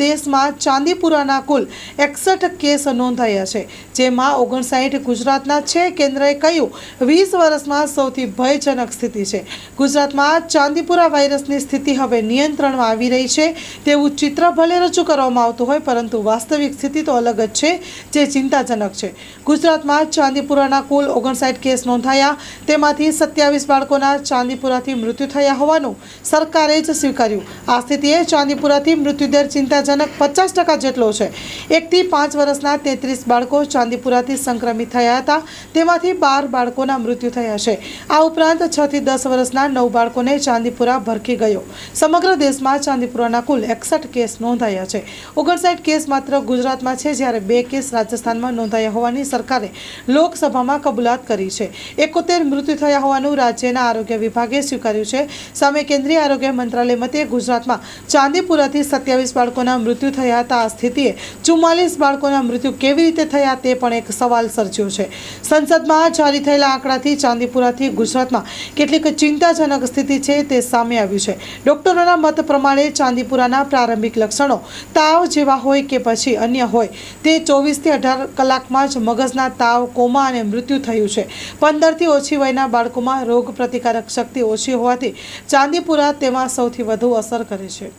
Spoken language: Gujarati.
દેશમાં ચાંદીપુરાના કુલ એકસઠ કેસ નોંધાયા છે, જેમાં ઓગણસાઠ ગુજરાતના છે કેન્દ્રએ કહ્યું, વીસ વર્ષમાં સૌથી ભયજનક સ્થિતિ છે. ગુજરાતમાં ચાંદીપુરા વાયરસની સ્થિતિ હવે નિયંત્રણમાં આવી રહી છે. તેવું ચિત્ર ભલે રજૂ કરવામાં આવતું હોય, પરંતુ વાસ્તવિક સ્થિતિ તો અલગ જ છે, જે ચિંતાજનક છે. ગુજરાતમાં ચાંદીપુરાના કુલ ઓગણસાઠ કેસ નોંધાયા. તેમાંથી સત્યાવીસ બાળકોના ચાંદીપુરાથી મૃત્યુ થયા હોવાનું સરકારે જ સ્વીકાર્યું. આ સ્થિતિએ ચાંદીપુરાથી મૃત્યુદર ચિંતાજનક પચાસ ટકા જેટલો છે. એકથી પાંચ વર્ષના તેત્રીસ બાળકો ચાંદીપુરાથી સંક્રમિત થયા હતા. તેમાંથી બાર બાળકોના મૃત્યુ થયા છે. આ ઉપરાંત છથી દસ વર્ષના નવ બાળકોને ચાંદીપુરા ભરખી ગયો. સમગ્ર દેશમાં ચાંદીપુરાના કુલ એકસઠ કેસ નોંધાયા છે. ઓગણસાઠ કેસ માત્ર ગુજરાતમાં છે, જ્યારે બે કેસ રાજસ્થાનમાં નોંધાયા હોવાની સરકારે લોકસભામાં કબૂલાત કરી છે. એકોતેર મૃત્યુ થયા હોવાનું રાજ્યના આરોગ્ય વિભાગે સ્વીકાર્યું છે. સામે કેન્દ્રીય આરોગ્ય મંત્રાલય મતે ગુજરાતમાં ચાંદીપુરાથી સત્યાવીસ બાળકોના મૃત્યુ થયા હતા. આ સ્થિતિએ ચુમ્માલીસ બાળકોના મૃત્યુ કેવી રીતે થયા તે પણ એક સવાલ સર્જ્યો છે. સંસદમાં જારી થયેલા આંકડાથી ચાંદીપુરાથી ગુજરાતમાં કેટલીક ચિંતાજનક સ્થિતિ છે તે સામે આવ્યું છે. ડોક્ટરોના મત પ્રમાણે ચાંદીપુરાના પ્રારંભિક લક્ષણો તાવ જેવા હોય કે પછી અન્ય હોય તે ચોવીસથી અઢાર કલાકમાં જ મગજના તાવ, કોમા અને મૃત્યુ થયું છે. પંદરથી ઓછી વયના બાળકોમાં રોગ પ્રતિકારક શક્તિ ઓછી હોવાથી ચાંદીપુરા તેમાં સૌથી વધુ અસર કરે છે.